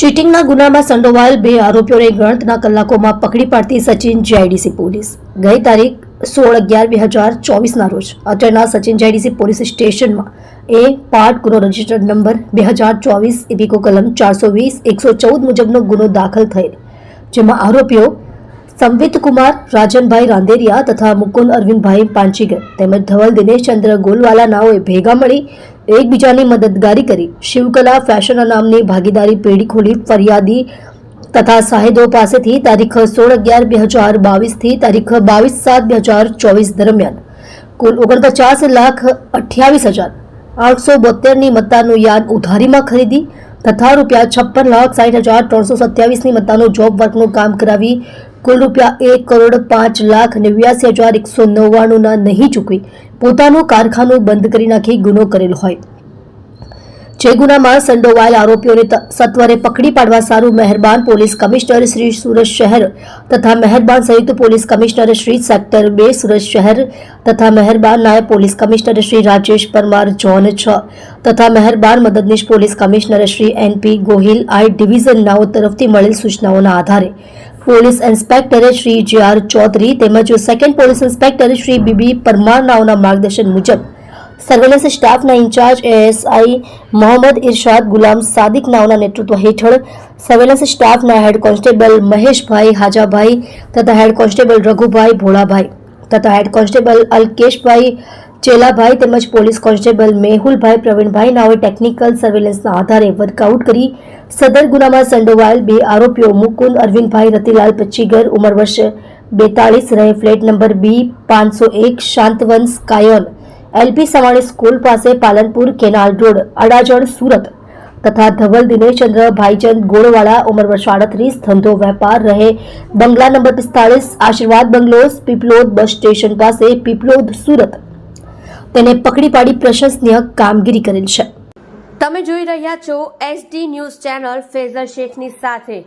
ચીટિંગના ગુનામાં સંડોવાયેલ બે આરોપીઓને ગણતના કલાકોમાં પકડી પાડતી સચિન જીઆઈડીસી પોલીસ. ગઈ તારીખ સોળ અગિયાર બે હજાર ચોવીસના રોજ અટરના સચિન જીઆઈડીસી પોલીસ સ્ટેશનમાં એ પાર્ટ ગુનો રજિસ્ટર્ડ નંબર બે હજાર ચોવીસ ઇપીકો કલમ ચારસો વીસ એકસો ચૌદ મુજબનો ગુનો દાખલ થયેલ, જેમાં આરોપીઓ સંવિત કુમાર, રાજનભાઈ રાંદેરિયા તથા મુકુંદ અરવિંદભાઈ પાંચીગર તેમજ ધવલ દિનેશચંદ્ર ગોલવાલાનાઓએ ભેગા મળી એકબીજાની મદદગારી કરી. શિવકલા ફેશન નામની ભાગીદારી પેઢી ખોલી ફરિયાદી તથા સાહેદો પાસેથી તારીખ સોળ અગિયાર બે હજાર બાવીસથી તારીખ બાવીસ સાત બે હજાર ચોવીસ દરમિયાન કુલ ઓગણપચાસ લાખ અઠ્યાવીસ હજાર આઠસો બોતેરની મતદારનું યાદ ઉધારીમાં ખરીદી તથા રૂપિયા છપ્પન લાખ સાઠ હજાર ત્રણસો સત્યાવીસની મતદારનું જોબ વર્કનું કામ કરાવી કુલ રૂપિયા એક કરોડ પાંચ લાખ નેવ્યાસી હજાર એકસો નવ્વાણુંના નહીં ચૂકવી પોતાનું કારખાનું બંધ કરી નાખી ગુનો કરેલ હોય. જે ગુનામાં સંડોવાયેલ આરોપીઓને સત્વરે પકડી પાડવા સારું મહેરબાન પોલીસ કમિશનર શ્રી સુરત શહેર તથા મહેરબાન સંયુક્ત પોલીસ કમિશનર શ્રી સેક્ટર બે સુરત શહેર તથા મહેરબાન નાયબ police commissioner Shri Rajesh Parmar zone છ તથા મહેરબાન મદદનીશ police commissioner Shri N P Gohil I division તરફથી મળેલ સૂચનાઓના આધારે પોલીસ ઇન્સ્પેક્ટરે શ્રી જે આર ચૌધરી તેમજ second police inspector Shri B B Parmar નાઓના માર્ગદર્શન મુજબ સર્વેલન્સ સ્ટાફના ઇન્ચાર્જ એએસઆઈ મોહમ્મદ ઇરશાદ ગુલામ સાદિક નાઓના નેતૃત્વ હેઠળ સર્વેલન્સ સ્ટાફના હેડ કોન્સ્ટેબલ મહેશભાઈ હાજાભાઈ તથા હેડ કોન્સ્ટેબલ રઘુભાઈ ભોળાભાઈ તથા હેડ કોન્સ્ટેબલ અલ્કેશભાઈ ચેલાભાઈ તેમજ પોલીસ કોન્સ્ટેબલ મેહુલભાઈ પ્રવીણભાઈ નાઓએ ટેકનિકલ સર્વેલન્સના આધારે વર્કઆઉટ કરી સદર ગુનામાં સંડોવાયેલ બે આરોપીઓ મુકુંદ અરવિંદભાઈ રતિલાલ પચ્ચીગર, ઉંમર વર્ષ બેતાળીસ, રહે ફ્લેટ નંબર બી, પાંચસો એક, શાંતવંશ કાયોન એલપી સવાણી સ્કૂલ પાસે પાલનપુર કેનાલ રોડ, અડાજણ, સુરત, તથા ધવલ દિનેશચંદ્ર, ભાઈચંદ ગોળવાળા, ઉંમર વર્ષ આડત્રીસ, ધંધો વેપાર, રહે બંગલા નંબર પિસ્તાળીસ, આશીર્વાદ બંગલોઝ, પીપલોદ બસ સ્ટેશન પાસે, પીપલોદ, સુરત. તેને પકડી પાડી પ્રશંસનીય કામગીરી કરેલ છે. તમે જોઈ રહ્યા છો એસડી ન્યૂઝ ચેનલ ફેઝર શેખની સાથે.